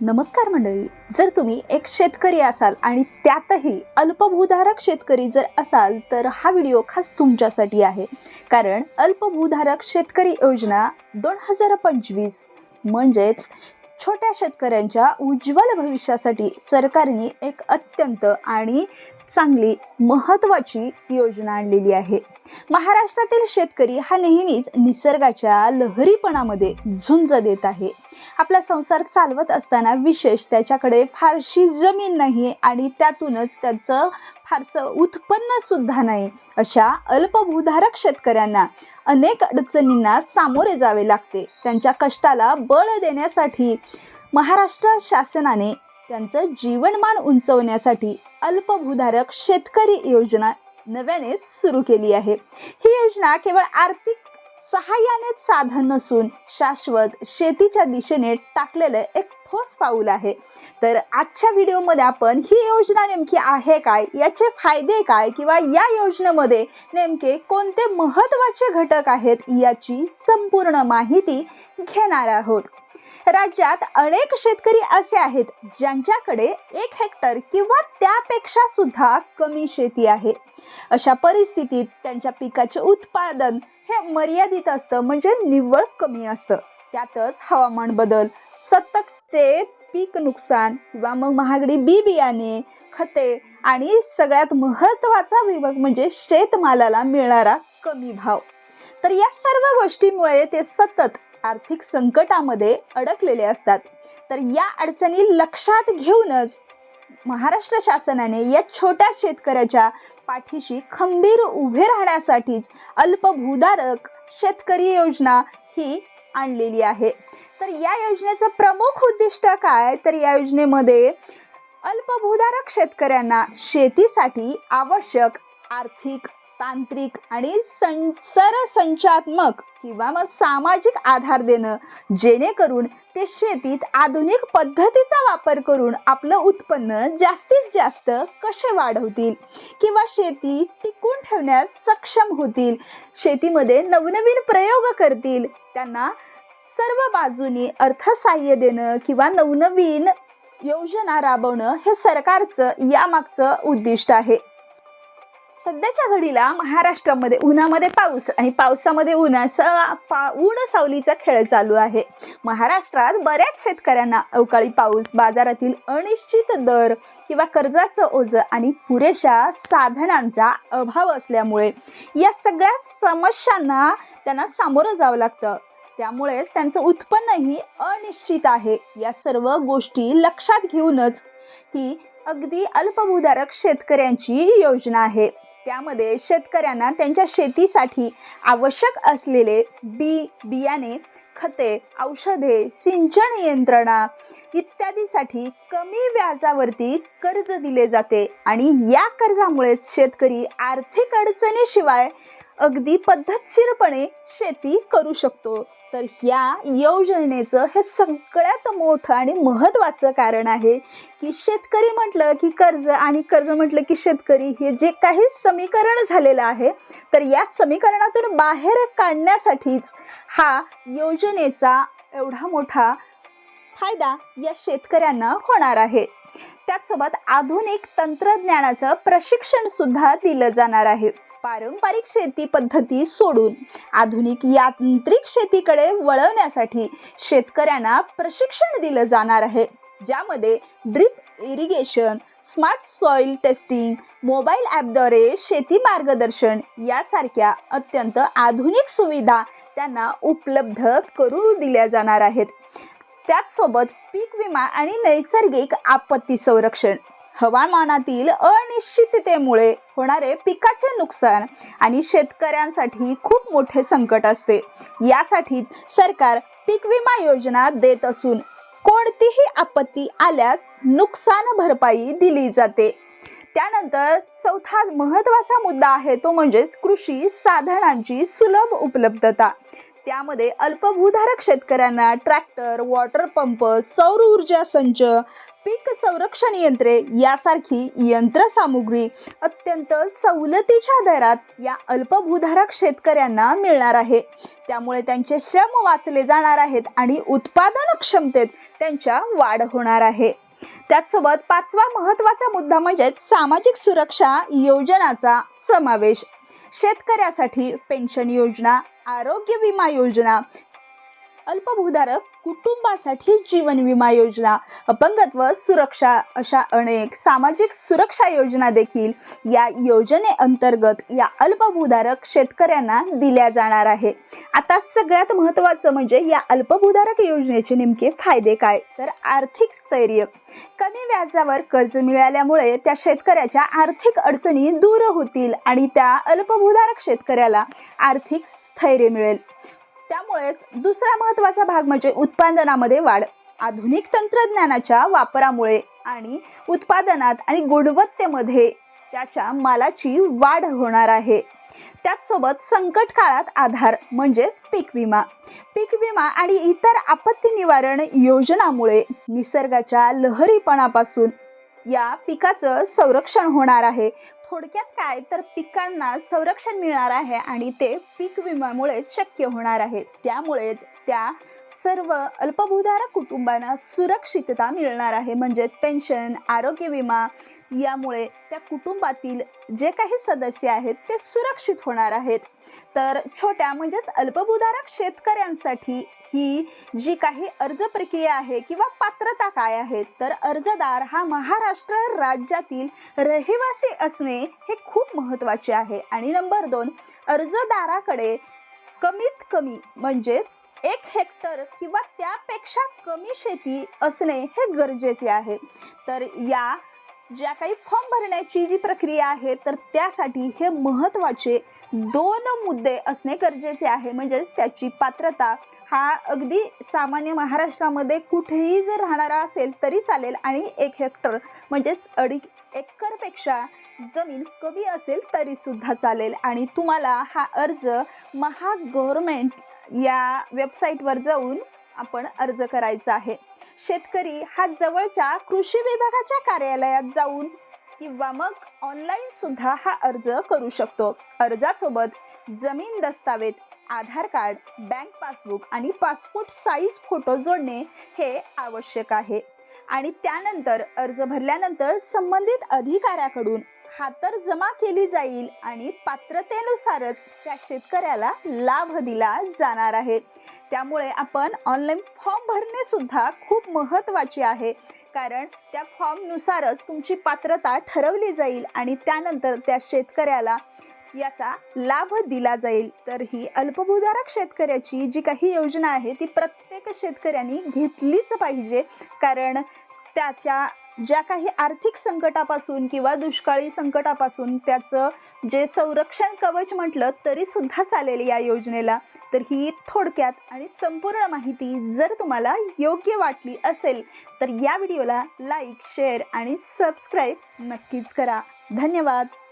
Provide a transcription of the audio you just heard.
नमस्कार मंडळी. जर तुम्ही एक शेतकरी असाल आणि त्यातही अल्पभूधारक शेतकरी जर असाल तर हा व्हिडिओ खास तुमच्यासाठी आहे. कारण अल्पभूधारक शेतकरी योजना दोन हजार पंचवीस म्हणजेच छोट्या शेतकऱ्यांच्या उज्ज्वल भविष्यासाठी सरकारने एक अत्यंत आणि चांगली महत्त्वाची योजना आणलेली आहे. महाराष्ट्रातील शेतकरी हा नेहमीच निसर्गाच्या लहरीपणामध्ये झुंज देत आहे. आपला संसार चालवत असताना विशेष त्याच्याकडे फारशी जमीन नाही आणि त्यातूनच त्याचं फारसं उत्पन्नसुद्धा नाही अशा अल्पभूधारक शेतकऱ्यांना अनेक अडचणींना सामोरे जावे लागते. त्यांच्या कष्टाला बळ देण्यासाठी महाराष्ट्र शासनाने त्यांचं जीवनमान उंचवण्यासाठी अल्पभूधारक शेतकरी योजना नव्यानेच सुरू केली आहे. ही योजना केवळ आर्थिक सहाय्यानेच साधन नसून शाश्वत शेतीच्या दिशेने टाकलेलं एक ठोस पाऊल आहे. तर आजच्या व्हिडिओमध्ये आपण ही योजना नेमकी आहे काय याचे फायदे काय किंवा या योजनेमध्ये नेमके कोणते महत्त्वाचे घटक आहेत याची संपूर्ण माहिती घेणार आहोत. राज्यात अनेक शेतकरी असे आहेत ज्यांच्याकडे एक हेक्टर किंवा त्यापेक्षा सुद्धा कमी शेती आहे. अशा परिस्थितीत त्यांच्या पिकाचे उत्पादन हे मर्यादित असतं म्हणजे निव्वळ कमी असतं. त्यातच हवामान बदल सततचे पीक नुकसान किंवा मग महागडी बी बियाणे खते आणि सगळ्यात महत्त्वाचा विभाग म्हणजे शेतमालाला मिळणारा कमी भाव. तर या सर्व गोष्टींमुळे ते सतत आर्थिक संकटामध्ये अडकलेले असतात. तर या अडचणी लक्षात घेऊनच महाराष्ट्र शासनाने या छोट्या शेतकऱ्याच्या पाठीशी खंबीर उभे राहण्यासाठीच अल्पभूधारक शेतकरी योजना ही आणलेली आहे. तर या योजनेचं प्रमुख उद्दिष्ट काय? तर या योजनेमध्ये अल्पभूधारक शेतकऱ्यांना शेतीसाठी आवश्यक आर्थिक तांत्रिक आणि सं सरसंचात्मक किंवा मग सामाजिक आधार देणं जेणेकरून ते शेतीत आधुनिक पद्धतीचा वापर करून आपलं उत्पन्न जास्तीत जास्त कसे वाढवतील किंवा शेती टिकून ठेवण्यास सक्षम होतील शेतीमध्ये नवनवीन प्रयोग करतील त्यांना सर्व बाजूनी अर्थसहाय्य देणं किंवा नवनवीन योजना राबवणं हे सरकारचं यामागचं उद्दिष्ट आहे. सध्याच्या घडीला महाराष्ट्रामध्ये उन्हामध्ये पाऊस आणि पावसामध्ये उन्हाचा पा ऊन सावलीचा खेळ चालू आहे. महाराष्ट्रात बऱ्याच शेतकऱ्यांना अवकाळी पाऊस बाजारातील अनिश्चित दर किंवा कर्जाचं ओझं आणि पुरेशा साधनांचा अभाव असल्यामुळे या सगळ्या समस्यांना त्यांना सामोरं जावं लागतं. त्यामुळेच त्यांचं उत्पन्नही अनिश्चित आहे. या सर्व गोष्टी लक्षात घेऊनच ही अगदी अल्पभूधारक शेतकऱ्यांची योजना आहे. त्यामध्ये शेतकऱ्यांना त्यांच्या शेतीसाठी आवश्यक असलेले बी बियाणे खते औषधे सिंचन यंत्रणा इत्यादीसाठी कमी व्याजावरती कर्ज दिले जाते. आणि या कर्जामुळेच शेतकरी आर्थिक अडचणीशिवाय अगदी पद्धतशीरपणे शेती करू शकतो. तर ह्या योजनेचं हे सगळ्यात मोठं आणि महत्त्वाचं कारण आहे की शेतकरी म्हटलं की कर्ज आणि कर्ज म्हटलं की शेतकरी हे जे काही समीकरण झालेलं आहे तर या समीकरणातून बाहेर काढण्यासाठीच हा योजनेचा एवढा मोठा फायदा या शेतकऱ्यांना होणार आहे. त्याचसोबत आधुनिक तंत्रज्ञानाचं प्रशिक्षण सुद्धा दिलं जाणार आहे. पारंपरिक शेती पद्धती सोडून आधुनिक यांत्रिक शेतीकडे वळवण्यासाठी शेतकऱ्यांना प्रशिक्षण दिलं जाणार आहे ज्यामध्ये drip irrigation smart soil testing mobile ॲपद्वारे शेती मार्गदर्शन यासारख्या अत्यंत आधुनिक सुविधा त्यांना उपलब्ध करू दिल्या जाणार आहेत. त्याचसोबत पीक विमा आणि नैसर्गिक आपत्ती संरक्षण हवामानातील अनिश्चिततेमुळे होणारे पिकाचे नुकसान आणि शेतकऱ्यांसाठी खूप मोठे संकट असते. यासाठी सरकार पीक विमा योजना देत असून कोणतीही आपत्ती आल्यास नुकसान भरपाई दिली जाते. त्यानंतर चौथा महत्त्वाचा मुद्दा आहे तो म्हणजेच कृषी साधनांची सुलभ उपलब्धता. त्यामध्ये अल्पभूधारक शेतकऱ्यांना ट्रॅक्टर वॉटर पंप सौर ऊर्जा संच पीक संरक्षण यंत्रे यासारखी यंत्रसामुग्री अत्यंत सवलतीच्या दरात या अल्पभूधारक शेतकऱ्यांना मिळणार आहे. त्यामुळे त्यांचे श्रम वाचले जाणार आहेत आणि उत्पादन क्षमतेत त्यांच्या वाढ होणार आहे. त्याचसोबत पाचवा महत्त्वाचा मुद्दा म्हणजे सामाजिक सुरक्षा योजनाचा समावेश शेतकऱ्यासाठी पेन्शन योजना आरोग्य विमा योजना अल्पभूधारक कुटुंबासाठी जीवन विमा योजना अपंगत्व सुरक्षा अशा अनेक सामाजिक सुरक्षा योजना देखील या योजनेअंतर्गत या अल्पभूधारक शेतकऱ्यांना दिल्या जाणार आहे. आता सगळ्यात महत्त्वाचं म्हणजे या अल्पभूधारक योजनेचे नेमके फायदे काय? तर आर्थिक स्थैर्य. कमी व्याजावर कर्ज मिळाल्यामुळे त्या शेतकऱ्याच्या आर्थिक अडचणी दूर होतील आणि त्या अल्पभूधारक शेतकऱ्याला आर्थिक स्थैर्य मिळेल. त्यामुळेच दुसरा महत्त्वाचा भाग म्हणजे उत्पादनामध्ये वाढ. आधुनिक तंत्रज्ञानाच्या वापरामुळे आणि उत्पादनात आणि गुणवत्तेमध्ये त्याच्या मालाची वाढ होणार आहे. त्याचसोबत संकट काळात आधार म्हणजेच पीक विमा. पीक विमा आणि इतर आपत्ती निवारण योजनामुळे निसर्गाच्या लहरीपणापासून या पिकाचं संरक्षण होणार आहे. थोडक्यात काय? तर पिकांना संरक्षण मिळणार आहे आणि ते पीक विम्यामुळेच शक्य होणार आहे. त्यामुळेच त्या सर्व अल्पभूधारक कुटुंबांना सुरक्षितता मिळणार आहे. म्हणजेच पेन्शन आरोग्य विमा यामुळे त्या कुटुंबातील जे काही सदस्य आहेत ते सुरक्षित होणार आहेत. तर छोट्या म्हणजेच अल्पभूधारक शेतकऱ्यांसाठी ही जी काही अर्ज प्रक्रिया आहे किंवा पात्रता काय आहे तर अर्जदार हा महाराष्ट्र राज्यातील रहिवासी असणे हे खूप महत्त्वाचे आहे. आणि नंबर दोन अर्जदाराकडे कमीत कमी म्हणजेच एक हेक्टर किंवा त्यापेक्षा कमी शेती असणे हे गरजेचे आहे. तर या ज्या काही फॉर्म भरण्याची जी प्रक्रिया आहे तर त्यासाठी हे महत्त्वाचे दोन मुद्दे असणे गरजेचे आहे. म्हणजेच त्याची पात्रता हा अगदी सामान्य महाराष्ट्रामध्ये कुठेही जर राहणारा असेल तरी चालेल. आणि एक हेक्टर म्हणजेच अडीच एकरपेक्षा जमीन कमी असेल तरीसुद्धा चालेल. आणि तुम्हाला हा अर्ज महाग गव्हर्मेंट या वेबसाईटवर जाऊन आपण अर्ज करायचा आहे. शेतकरी हा जवळच्या कृषी विभागाच्या कार्यालयात जाऊन किंवा मग ऑनलाईन सुद्धा हा अर्ज करू शकतो. अर्जासोबत जमीन दस्तावेज आधार कार्ड बँक पासबुक आणि पासपोर्ट साईज फोटो जोडणे हे आवश्यक आहे. आणि त्यानंतर अर्ज भरल्यानंतर संबंधित अधिकाऱ्याकडून खातर जमा केली जाईल आणि पात्रतेनुसारच त्या शेतकऱ्याला लाभ दिला जाणार आहे. त्यामुळे आपण ऑनलाईन फॉर्म भरणे सुद्धा खूप महत्त्वाचे आहे. कारण त्या फॉर्मनुसारच तुमची पात्रता ठरवली जाईल आणि त्यानंतर त्या शेतकऱ्याला याचा लाभ दिला जाईल. तर ही अल्पभूधारक शेतकऱ्याची जी काही योजना आहे ती प्रत्येक शेतकऱ्यांनी घेतलीच पाहिजे. कारण त्याच्या ज्या काही आर्थिक संकटापासून किंवा दुष्काळी संकटापासून त्याचं जे संरक्षण कवच म्हटलं तरीसुद्धा चालेल या योजनेला. तर ही थोडक्यात आणि संपूर्ण माहिती जर तुम्हाला योग्य वाटली असेल तर या व्हिडिओला लाईक शेअर आणि सबस्क्राईब नक्कीच करा. धन्यवाद.